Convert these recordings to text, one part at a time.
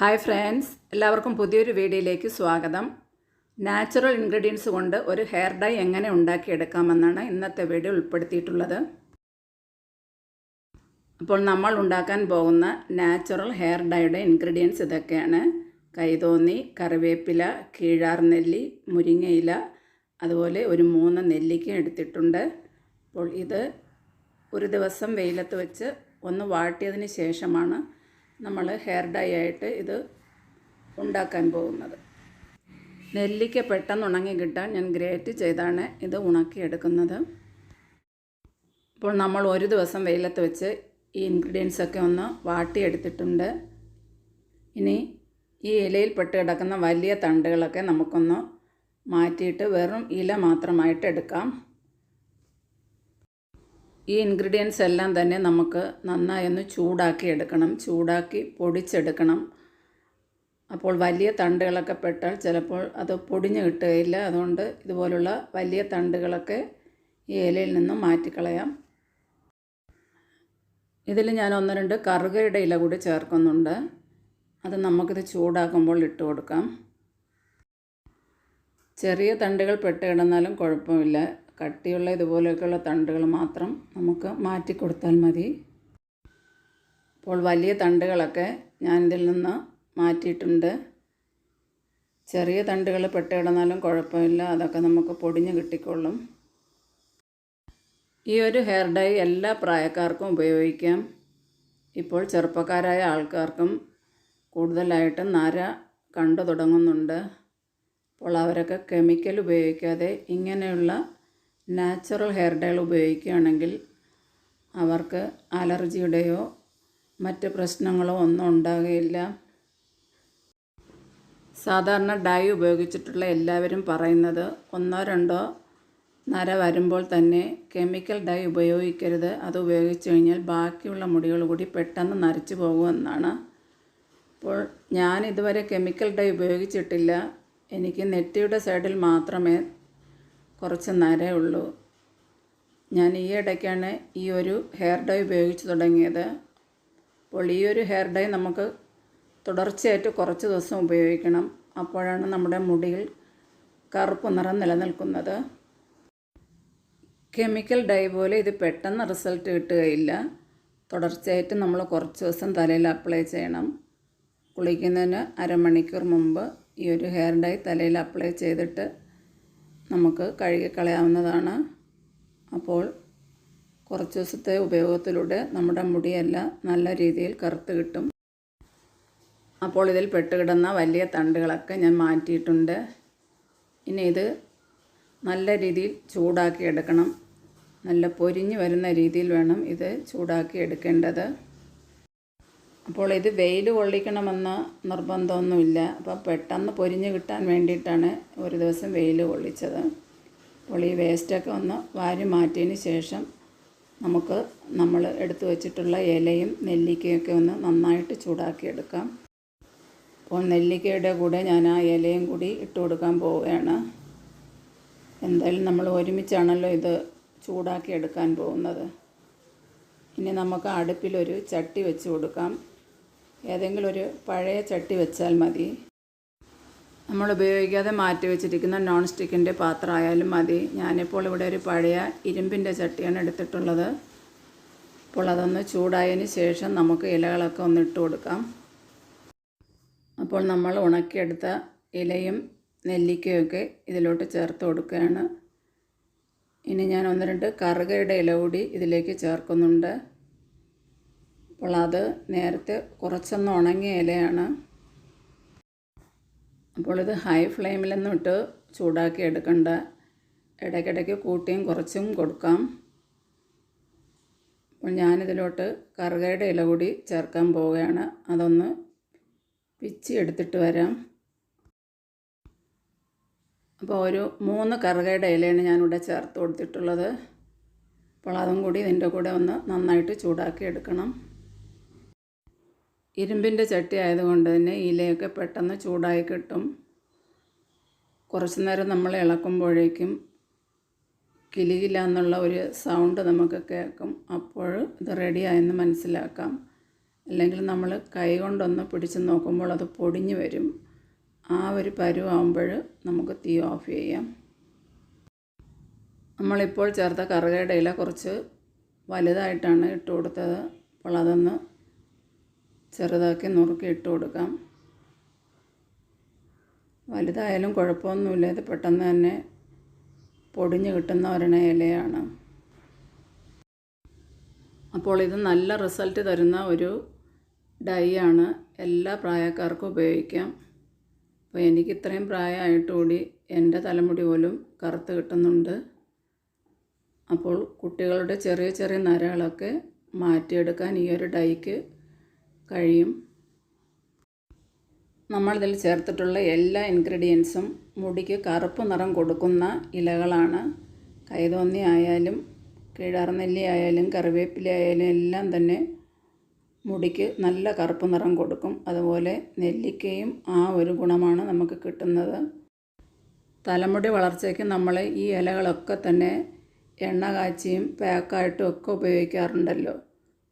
Hi friends എല്ലാവർക്കും പുതിയൊരു വീഡിയോയിലേക്ക് സ്വാഗതം. നാച്ചുറൽ ഇൻഗ്രീഡിയൻസ് കൊണ്ട് ഒരു ഹെയർ ഡൈ എങ്ങനെ ഉണ്ടാക്കിയെടുക്കാമെന്നാണ് ഇന്നത്തെ വീഡിയോ ഉൾപ്പെടുത്തിയിട്ടുള്ളത്. അപ്പോൾ നമ്മൾ ഉണ്ടാക്കാൻ പോകുന്ന നാച്ചുറൽ ഹെയർ ഡൈയുടെ ഇൻഗ്രീഡിയൻസ് ഇതൊക്കെയാണ്. കൈതോന്നി കറിവേപ്പില കീഴാർ നെല്ലി മുരിങ്ങയില അതുപോലെ ഒരു മൂന്ന് നെല്ലിക്ക എടുത്തിട്ടുണ്ട്. അപ്പോൾ ഇത് ഒരു ദിവസം വെയിലത്ത് വെച്ച് ഒന്ന് വാട്ടിയതിന് ശേഷമാണ് നമ്മൾ ഹെയർ ഡൈ ആയിട്ട് ഇത് ഉണ്ടാക്കാൻ പോകുന്നത്. നെല്ലിക്ക പെട്ടെന്ന് ഉണങ്ങി കിട്ടാൻ ഞാൻ ഗ്രേറ്റ് ചെയ്താണ് ഇത് ഉണക്കിയെടുക്കുന്നത്. ഇപ്പോൾ നമ്മൾ ഒരു ദിവസം വെയിലത്ത് വെച്ച് ഈ ഇൻഗ്രീഡിയൻസ് ഒക്കെ ഒന്ന് വാട്ടിയെടുത്തിട്ടുണ്ട്. ഇനി ഈ ഇലയിൽ പെട്ട് കിടക്കുന്ന വലിയ തണ്ടുകളൊക്കെ നമുക്കൊന്ന് മാറ്റിയിട്ട് വെറും ഇല മാത്രമായിട്ട് എടുക്കാം. ഈ ഇൻഗ്രീഡിയൻസ് എല്ലാം തന്നെ നമുക്ക് നന്നായി ഒന്ന് ചൂടാക്കി എടുക്കണം. ചൂടാക്കി പൊടിച്ചെടുക്കണം. അപ്പോൾ വലിയ തണ്ടുകളൊക്കെ പെട്ടാൽ ചിലപ്പോൾ അത് പൊടിഞ്ഞു കിട്ടുകയില്ല. അതുകൊണ്ട് ഇതുപോലുള്ള വലിയ തണ്ടുകളൊക്കെ ഈ ഇലയിൽ നിന്നും മാറ്റിക്കളയാം. ഇതിൽ ഞാൻ ഒന്ന് രണ്ട് കറുകയുടെ ഇല കൂടി ചേർക്കുന്നുണ്ട്. അത് നമുക്കിത് ചൂടാക്കുമ്പോൾ ഇട്ട് കൊടുക്കാം. ചെറിയ തണ്ടുകൾ പെട്ട് കിടന്നാലും കുഴപ്പമില്ല. കട്ടിയുള്ള ഇതുപോലെയൊക്കെയുള്ള തണ്ടുകൾ മാത്രം നമുക്ക് മാറ്റി കൊടുത്താൽ മതി. അപ്പോൾ വലിയ തണ്ടുകളൊക്കെ ഞാൻ ഇതിൽ നിന്ന് മാറ്റിയിട്ടുണ്ട്. ചെറിയ തണ്ടുകൾ പെട്ട് കിടന്നാലും കുഴപ്പമില്ല. അതൊക്കെ നമുക്ക് പൊടിഞ്ഞ് കിട്ടിക്കൊള്ളും. ഈ ഒരു ഹെയർ ഡൈ എല്ലാ പ്രായക്കാർക്കും ഉപയോഗിക്കാം. ഇപ്പോൾ ചെറുപ്പക്കാരായ ആൾക്കാർക്കും കൂടുതലായിട്ട് നര കണ്ടു തുടങ്ങുന്നുണ്ട്. അപ്പോൾ അവരൊക്കെ കെമിക്കൽ ഉപയോഗിക്കാതെ ഇങ്ങനെയുള്ള നാച്ചുറൽ ഹെയർ ഡൈ ഉപയോഗിക്കുകയാണെങ്കിൽ അവർക്ക് അലർജിയുടെയോ മറ്റ് പ്രശ്നങ്ങളോ ഒന്നും ഉണ്ടാകുകയില്ല. സാധാരണ ഡൈ ഉപയോഗിച്ചിട്ടുള്ള എല്ലാവരും പറയുന്നത് ഒന്നോ രണ്ടോ നര വരുമ്പോൾ തന്നെ കെമിക്കൽ ഡൈ ഉപയോഗിക്കരുത്. അത് ഉപയോഗിച്ച് കഴിഞ്ഞാൽ ബാക്കിയുള്ള മുടികൾ കൂടി പെട്ടെന്ന് നരച്ചു പോകുമെന്നാണ് അപ്പോൾ ഞാൻ ഇതുവരെ കെമിക്കൽ ഡൈ ഉപയോഗിച്ചിട്ടില്ല. എനിക്ക് നെറ്റിയുടെ സൈഡിൽ മാത്രമേ കുറച്ച് നരയുള്ളൂ ഞാൻ ഈ ഇടയ്ക്കാണ് ഈ ഒരു ഹെയർ ഡൈ ഉപയോഗിച്ച് തുടങ്ങിയത്. അപ്പോൾ ഈ ഒരു ഹെയർ ഡൈ നമുക്ക് തുടർച്ചയായിട്ട് കുറച്ച് ദിവസം ഉപയോഗിക്കണം. അപ്പോഴാണ് നമ്മുടെ മുടിയിൽ കറുപ്പ് നിറം നിലനിൽക്കുന്നത്. കെമിക്കൽ ഡൈ പോലെ ഇത് പെട്ടെന്ന് റിസൾട്ട് കിട്ടുകയില്ല. തുടർച്ചയായിട്ട് നമ്മൾ കുറച്ച് ദിവസം തലയിൽ അപ്ലൈ ചെയ്യണം. കുളിക്കുന്നതിന് അരമണിക്കൂർ മുമ്പ് ഈ ഒരു ഹെയർ ഡൈ തലയിൽ അപ്ലൈ ചെയ്തിട്ട് നമുക്ക് കഴുകിക്കളയാവുന്നതാണ്. അപ്പോൾ കുറച്ച് ദിവസത്തെ ഉപയോഗത്തിലൂടെ നമ്മുടെ മുടിയെല്ലാം നല്ല രീതിയിൽ കറുത്ത് കിട്ടും. അപ്പോൾ ഇതിൽ പെട്ടുകിടന്ന വലിയ തണ്ടുകളൊക്കെ ഞാൻ മാറ്റിയിട്ടുണ്ട്. ഇനി ഇത് നല്ല രീതിയിൽ ചൂടാക്കി എടുക്കണം. നല്ല പൊരിഞ്ഞ് വരുന്ന രീതിയിൽ വേണം ഇത് ചൂടാക്കി എടുക്കേണ്ടത്. അപ്പോൾ ഇത് വെയിൽ കൊള്ളിക്കണമെന്ന് നിർബന്ധമൊന്നുമില്ല. അപ്പോൾ പെട്ടെന്ന് പൊരിഞ്ഞ് കിട്ടാൻ വേണ്ടിയിട്ടാണ് ഒരു ദിവസം വെയിൽ കൊള്ളിച്ചത്. അപ്പോൾ ഈ വേസ്റ്റൊക്കെ ഒന്ന് വാരി മാറ്റിയതിന് ശേഷം നമുക്ക് നമ്മൾ എടുത്തു വച്ചിട്ടുള്ള ഇലയും നെല്ലിക്കയൊക്കെ ഒന്ന് നന്നായിട്ട് ചൂടാക്കിയെടുക്കാം. അപ്പോൾ നെല്ലിക്കയുടെ കൂടെ ഞാൻ ആ ഇലയും കൂടി ഇട്ട് കൊടുക്കാൻ പോവുകയാണ്. എന്തായാലും നമ്മൾ ഒരുമിച്ചാണല്ലോ ഇത് ചൂടാക്കി എടുക്കാൻ പോകുന്നത്. ഇനി നമുക്ക് അടുപ്പിലൊരു ചട്ടി വെച്ച് കൊടുക്കാം. ഏതെങ്കിലും ഒരു പഴയ ചട്ടി വെച്ചാൽ മതി. നമ്മൾ ഉപയോഗിക്കാതെ മാറ്റി വെച്ചിരിക്കുന്ന നോൺ സ്റ്റിക്കിന്റെ പാത്രമായാലും മതി. ഞാനിപ്പോൾ ഇവിടെ ഒരു പഴയ ഇരുമ്പിന്റെ ചട്ടിയാണ് എടുത്തിട്ടുള്ളത്. അപ്പോൾ അതൊന്ന് ചൂടായതിന് ശേഷം നമുക്ക് ഇലകളൊക്കെ ഒന്ന് ഇട്ട് കൊടുക്കാം. അപ്പോൾ നമ്മൾ ഉണക്കിയെടുത്ത ഇലയും നെല്ലിക്കയൊക്കെ ഇതിലോട്ട് ചേർത്ത് കൊടുക്കുകയാണ്. ഇനി ഞാൻ ഒന്ന് രണ്ട് കറുകയുടെ ഇല കൂടി ഇതിലേക്ക് ചേർക്കുന്നുണ്ട്. അപ്പോൾ അത് നേരത്തെ കുറച്ചൊന്ന് ഉണങ്ങിയ ഇലയാണ്. അപ്പോൾ ഇത് ഹൈ ഫ്ലെയിമിലൊന്നും ഇട്ട് ചൂടാക്കി എടുക്കണ്ട. ഇടയ്ക്കിടയ്ക്ക് കൂട്ടിയും കുറച്ചും കൊടുക്കാം. അപ്പോൾ ഞാനിതിലോട്ട് കറുകയുടെ ഇല കൂടി ചേർക്കാൻ പോവുകയാണ്. അതൊന്ന് പിച്ചി എടുത്തിട്ട് വരാം. അപ്പോൾ ഒരു മൂന്ന് കറുകയുടെ ഇലയാണ് ഞാനിവിടെ ചേർത്ത് കൊടുത്തിട്ടുള്ളത്. അപ്പോൾ അതും കൂടി ഇതിന്റെ കൂടെ ഒന്ന് നന്നായിട്ട് ചൂടാക്കി എടുക്കണം. ഇരുമ്പിന്റെ ചട്ടി ആയതുകൊണ്ട് തന്നെ ഇലയൊക്കെ പെട്ടെന്ന് ചൂടായി കിട്ടും. കുറച്ച് നേരം നമ്മൾ ഇളക്കുമ്പോഴേക്കും കിലുകില എന്നുള്ള ഒരു സൗണ്ട് നമുക്ക് കേൾക്കും. അപ്പോൾ ഇത് റെഡിയായെന്ന് മനസ്സിലാക്കാം. അല്ലെങ്കിൽ നമ്മൾ കൈ കൊണ്ടൊന്ന് പിടിച്ച് നോക്കുമ്പോൾ അത് പൊടിഞ്ഞു വരും. ആ ഒരു പരുവാകുമ്പോൾ നമുക്ക് തീ ഓഫ് ചെയ്യാം. നമ്മളിപ്പോൾ ചേർത്ത കറുകയുടെ ഇല കുറച്ച് വലുതായിട്ടാണ് ഇട്ട് കൊടുത്തത്. അപ്പോൾ അതൊന്ന് ചെറുതാക്കി നുറുക്കി ഇട്ട് കൊടുക്കാം. വലുതായാലും കുഴപ്പമൊന്നുമില്ല. ഇത് പെട്ടെന്ന് തന്നെ പൊടിഞ്ഞ് കിട്ടുന്ന ഒരെണ്ണ ഇലയാണ്. അപ്പോൾ ഇത് നല്ല റിസൾട്ട് തരുന്ന ഒരു ഡൈ ആണ്. എല്ലാ പ്രായക്കാർക്കും ഉപയോഗിക്കാം. അപ്പോൾ എനിക്ക് ഇത്രയും പ്രായമായിട്ടുകൂടി എന്റെ തലമുടി പോലും കറുത്ത് കിട്ടുന്നുണ്ട്. അപ്പോൾ കുട്ടികളുടെ ചെറിയ ചെറിയ നരകളൊക്കെ മാറ്റിയെടുക്കാൻ ഈ ഒരു ഡൈക്ക് കഴിയും. നമ്മളിതിൽ ചേർത്തിട്ടുള്ള എല്ലാ ഇൻഗ്രീഡിയൻസും മുടിക്ക് കറുപ്പ് നിറം കൊടുക്കുന്ന ഇലകളാണ്. കൈതോന്നി ആയാലും കിഴാർനെല്ലി ആയാലും കറിവേപ്പില ആയാലും എല്ലാം തന്നെ മുടിക്ക് നല്ല കറുപ്പ് നിറം കൊടുക്കും. അതുപോലെ നെല്ലിക്കയും ആ ഒരു ഗുണമാണ് നമുക്ക് കിട്ടുന്നത്. തലമുടി വളർച്ചയ്ക്ക് നമ്മൾ ഈ ഇലകളൊക്കെ തന്നെ എണ്ണ കാച്ചിയും പാക്കായിട്ടും ഒക്കെ ഉപയോഗിക്കാറുണ്ടല്ലോ.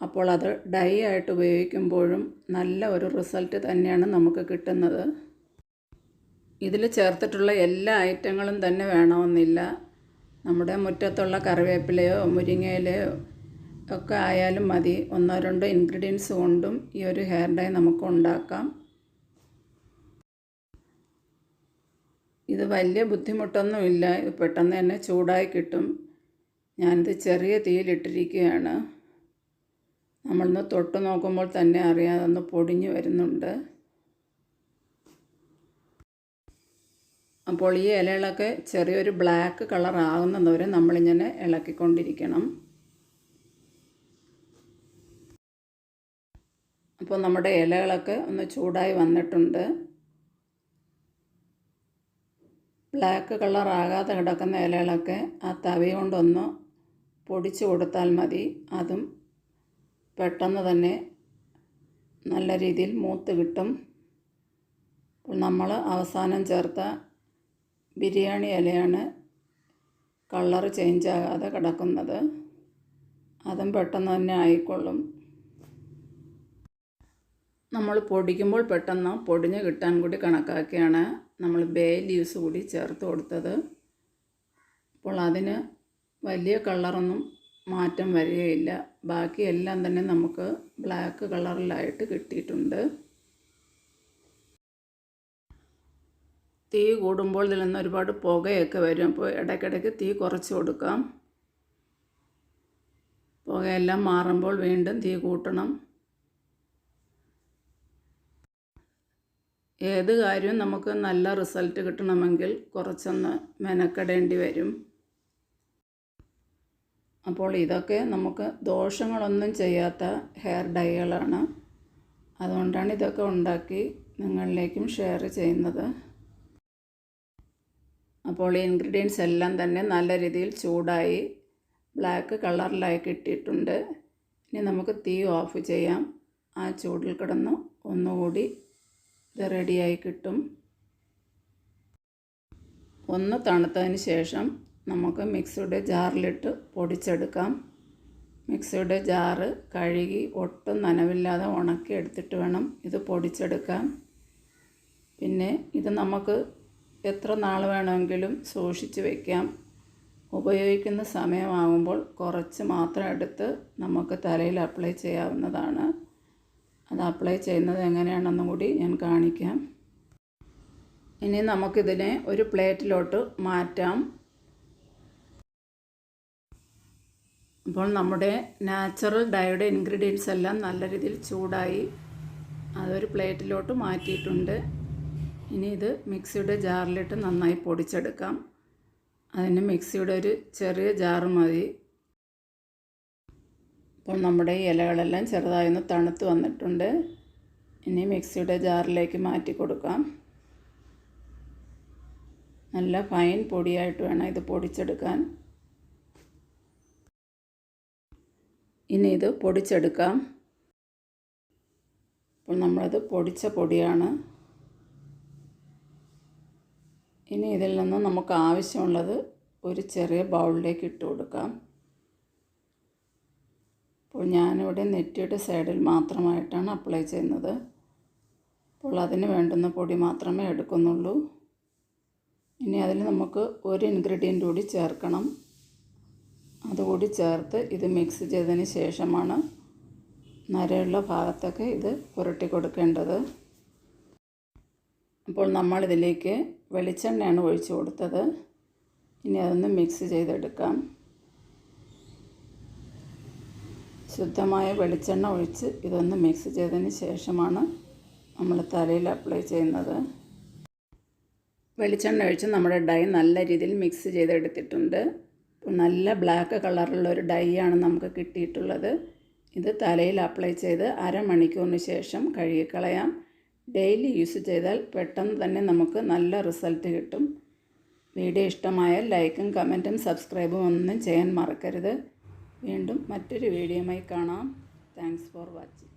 അപ്പോൾ അത് ഡൈ ആയിട്ട് ഉപയോഗിക്കുമ്പോഴും നല്ല ഒരു റിസൾട്ട് തന്നെയാണ് നമുക്ക് കിട്ടുന്നത്. ഇതിൽ ചേർത്തിട്ടുള്ള എല്ലാ ഐറ്റങ്ങളും തന്നെ വേണമെന്നില്ല. നമ്മുടെ മുറ്റത്തുള്ള കറിവേപ്പിലയോ മുരിങ്ങയിലയോ ഒക്കെ ആയാലും മതി. ഒന്നോ രണ്ടോ ഇൻഗ്രീഡിയൻസ് കൊണ്ടും ഈ ഒരു ഹെയർ ഡൈ നമുക്ക് ഉണ്ടാക്കാം. ഇത് വലിയ ബുദ്ധിമുട്ടൊന്നുമില്ല. ഇത് പെട്ടെന്ന് തന്നെ ചൂടായി കിട്ടും. ഞാനിത് ചെറിയ തീയിലിട്ടിരിക്കുകയാണ് നമ്മളൊന്ന് തൊട്ട് നോക്കുമ്പോൾ തന്നെ അറിയാതെ ഒന്ന് പൊടിഞ്ഞു വരുന്നുണ്ട്. അപ്പോൾ ഈ ഇലകളൊക്കെ ചെറിയൊരു ബ്ലാക്ക് കളർ ആകുന്നതുവരെ നമ്മളിങ്ങനെ ഇളക്കിക്കൊണ്ടിരിക്കണം. അപ്പോൾ നമ്മുടെ ഇലകളൊക്കെ ഒന്ന് ചൂടായി വന്നിട്ടുണ്ട്. ബ്ലാക്ക് കളർ ആകാതെ കിടക്കുന്ന ഇലകളൊക്കെ ആ തവി കൊണ്ടൊന്ന് പൊടിച്ചു കൊടുത്താൽ മതി. അതും പെട്ടെന്ന് തന്നെ നല്ല രീതിയിൽ മൂത്ത് കിട്ടും. അപ്പോൾ നമ്മൾ അവസാനം ചേർത്ത ബിരിയാണി ഇലയാണ് കളർ ചേഞ്ച് ആകാതെ കിടക്കുന്നത്. അതും പെട്ടെന്ന് തന്നെ ആയിക്കൊള്ളും. നമ്മൾ പൊടിക്കുമ്പോൾ പെട്ടെന്ന് പൊടിഞ്ഞ് കിട്ടാൻ കൂടി കണക്കാക്കിയാണ് നമ്മൾ ബേ ലീവ്സ് കൂടി ചേർത്ത് കൊടുത്തത്. അപ്പോൾ അതിന് വലിയ കളറൊന്നും മാറ്റം വരികയില്ല. ബാക്കി എല്ലാം തന്നെ നമുക്ക് ബ്ലാക്ക് കളറിലായിട്ട് കിട്ടിയിട്ടുണ്ട്. തീ കൂടുമ്പോൾ ഇതിൽ നിന്ന് ഒരുപാട് പുകയൊക്കെ വരും. അപ്പോൾ ഇടയ്ക്കിടയ്ക്ക് തീ കുറച്ച് കൊടുക്കാം. പുകയെല്ലാം മാറുമ്പോൾ വീണ്ടും തീ കൂട്ടണം. ഏത് കാര്യവും നമുക്ക് നല്ല റിസൾട്ട് കിട്ടണമെങ്കിൽ കുറച്ചൊന്ന് മെനക്കെടേണ്ടി വരും. അപ്പോൾ ഇതൊക്കെ നമുക്ക് ദോഷങ്ങളൊന്നും ചെയ്യാത്ത ഹെയർ ഡൈകളാണ് അതുകൊണ്ടാണ് ഇതൊക്കെ ഉണ്ടാക്കി നിങ്ങളിലേക്കും ഷെയർ ചെയ്യുന്നത്. അപ്പോൾ ഈ ഇൻഗ്രീഡിയൻസ് എല്ലാം തന്നെ നല്ല രീതിയിൽ ചൂടായി ബ്ലാക്ക് കളറിലായി കിട്ടിയിട്ടുണ്ട്. ഇനി നമുക്ക് തീ ഓഫ് ചെയ്യാം. ആ ചൂടിൽ കിടന്ന് ഒന്നുകൂടി ഇത് റെഡിയായി കിട്ടും. ഒന്ന് തണുത്തതിന് ശേഷം നമുക്ക് മിക്സിയുടെ ജാറിലിട്ട് പൊടിച്ചെടുക്കാം. മിക്സിയുടെ ജാറ് കഴുകി ഒട്ടും നനവില്ലാതെ ഉണക്കി എടുത്തിട്ട് വേണം ഇത് പൊടിച്ചെടുക്കാൻ. പിന്നെ ഇത് നമുക്ക് എത്ര നാൾ വേണമെങ്കിലും സൂക്ഷിച്ച് വയ്ക്കാം ഉപയോഗിക്കുന്ന സമയമാകുമ്പോൾ കുറച്ച് മാത്രം എടുത്ത് നമുക്ക് തലയിൽ അപ്ലൈ ചെയ്യാവുന്നതാണ്. അത് അപ്ലൈ ചെയ്യുന്നത് എങ്ങനെയാണെന്നും കൂടി ഞാൻ കാണിക്കാം. ഇനി നമുക്കിതിനെ ഒരു പ്ലേറ്റിലോട്ട് മാറ്റാം. അപ്പോൾ നമ്മുടെ നാച്ചുറൽ ഡയുടെ ഇൻഗ്രീഡിയൻസ് എല്ലാം നല്ല രീതിയിൽ ചൂടായി അതൊരു പ്ലേറ്റിലോട്ട് മാറ്റിയിട്ടുണ്ട്. ഇനി ഇത് മിക്സിയുടെ ജാറിലിട്ട് നന്നായി പൊടിച്ചെടുക്കാം. അതിന് മിക്സിയുടെ ഒരു ചെറിയ ജാറ് മതി. അപ്പോൾ നമ്മുടെ ഇലകളെല്ലാം ചെറുതായി ഒന്ന് തണുത്ത് വന്നിട്ടുണ്ട്. ഇനി മിക്സിയുടെ ജാറിലേക്ക് മാറ്റി കൊടുക്കാം. നല്ല ഫൈൻ പൊടിയായിട്ട് വേണം ഇത് പൊടിച്ചെടുക്കാൻ. ഇനി ഇത് പൊടിച്ചെടുക്കാം. അപ്പോൾ നമ്മളത് പൊടിച്ച പൊടിയാണ്. ഇനി ഇതിൽ നിന്ന് നമുക്ക് ആവശ്യമുള്ളത് ഒരു ചെറിയ ബൗളിലേക്ക് ഇട്ട് കൊടുക്കാം. അപ്പോൾ ഞാനിവിടെ നെറ്റിയുടെ സൈഡിൽ മാത്രമായിട്ടാണ് അപ്ലൈ ചെയ്യുന്നത്. അപ്പോൾ അതിന് വേണ്ടുന്ന പൊടി മാത്രമേ എടുക്കുന്നുള്ളൂ. ഇനി അതിൽ നമുക്ക് ഒരു ഇൻഗ്രീഡിയന്റ് കൂടി ചേർക്കണം. അതുകൂടി ചേർത്ത് ഇത് മിക്സ് ചെയ്തതിന് ശേഷമാണ് നരയുള്ള ഭാഗത്തൊക്കെ ഇത് പുരട്ടി കൊടുക്കേണ്ടത്. അപ്പോൾ നമ്മളിതിലേക്ക് വെളിച്ചെണ്ണയാണ് ഒഴിച്ചു കൊടുത്തത്. ഇനി അതൊന്ന് മിക്സ് ചെയ്തെടുക്കാം. ശുദ്ധമായ വെളിച്ചെണ്ണ ഒഴിച്ച് ഇതൊന്ന് മിക്സ് ചെയ്തതിന് ശേഷമാണ് നമ്മൾ തലയിൽ അപ്ലൈ ചെയ്യുന്നത്. വെളിച്ചെണ്ണ ഒഴിച്ച് നമ്മുടെ ഡൈ നല്ല രീതിയിൽ മിക്സ് ചെയ്തെടുത്തിട്ടുണ്ട്. നല്ല ബ്ലാക്ക് കളറുള്ള ഒരു ഡൈ ആണ് നമുക്ക് കിട്ടിയിട്ടുള്ളത്. ഇത് തലയിൽ അപ്ലൈ ചെയ്ത് അരമണിക്കൂറിന് ശേഷം കഴുകിക്കളയാം. ഡെയിലി യൂസ് ചെയ്താൽ പെട്ടെന്ന് തന്നെ നമുക്ക് നല്ല റിസൾട്ട് കിട്ടും. വീഡിയോ ഇഷ്ടമായാൽ ലൈക്കും കമന്റും സബ്സ്ക്രൈബും ഒന്നും ചെയ്യാൻ മറക്കരുത്. വീണ്ടും മറ്റൊരു വീഡിയോയുമായി കാണാം. Thanks for watching